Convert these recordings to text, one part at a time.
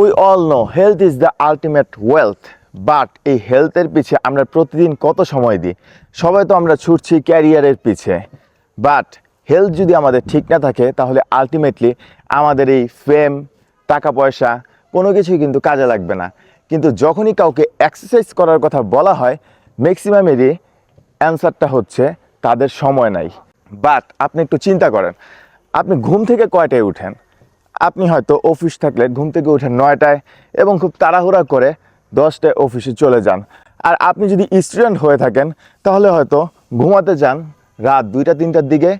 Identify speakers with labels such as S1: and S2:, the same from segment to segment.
S1: We all know health is the ultimate wealth but এই হেলথের পিছে আমরা প্রতিদিন কত সময় দিই? সবাই তো আমরা ছুটছি ক্যারিয়ারের পিছে। বাট হেলথ যদি আমাদের ঠিক না থাকে, তাহলে আলটিমেটলি আমাদের এই ফেম টাকা পয়সা কোনো কিছুই কিন্তু কাজে লাগবে না। কিন্তু যখনই কাউকে এক্সারসাইজ করার কথা বলা হয় ম্যাক্সিমামেরই অ্যান্সারটা হচ্ছে তাদের সময় নাই। বাট আপনি একটু চিন্তা করেন, আপনি ঘুম থেকে কয়টায় উঠেন? আপনি হয়তো অফিস থাকলে ঘুম থেকে উঠে নয়টায় এবং খুব তাড়াহুড়া করে দশটায় অফিসে চলে যান। আর আপনি যদি স্টুডেন্ট হয়ে থাকেন, তাহলে হয়তো ঘুমাতে যান রাত দুইটা, তিনটার দিকে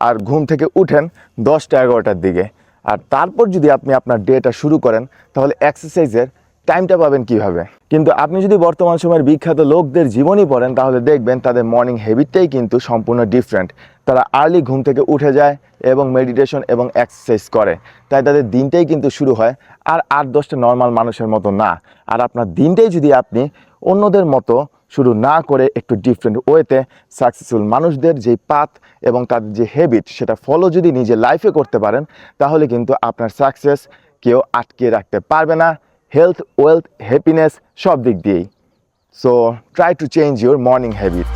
S1: আর ঘুম থেকে উঠেন দশটা, এগারোটার দিকে। আর তারপর যদি আপনি আপনার ডেটা শুরু করেন, তাহলে এক্সারসাইজের টাইমটা পাবেন কীভাবে? কিন্তু আপনি যদি বর্তমান সময়ের বিখ্যাত লোকদের জীবনী পড়েন, তাহলে দেখবেন তাদের মর্নিং হ্যাবিটটাই কিন্তু সম্পূর্ণ ডিফারেন্ট তারা আর্লি ঘুম থেকে উঠে যায় এবং মেডিটেশন এবং এক্সারসাইজ করে। তাই তাদের দিনটাই কিন্তু শুরু হয় আর আট দশটা নর্মাল মানুষের মতো না। আর আপনার দিনটাই যদি আপনি অন্যদের মতো শুরু না করে একটু ডিফারেন্ট ওয়েতে সাকসেসফুল মানুষদের যে পাথ এবং তাদের যে হ্যাবিট সেটা ফলো যদি নিজে লাইফে করতে পারেন, তাহলে কিন্তু আপনার সাকসেস কেউ আটকে রাখতে পারবে না। হেলথ ওয়েলথ হ্যাপিনেস সব দিক দিয়েই। So try to change your morning habit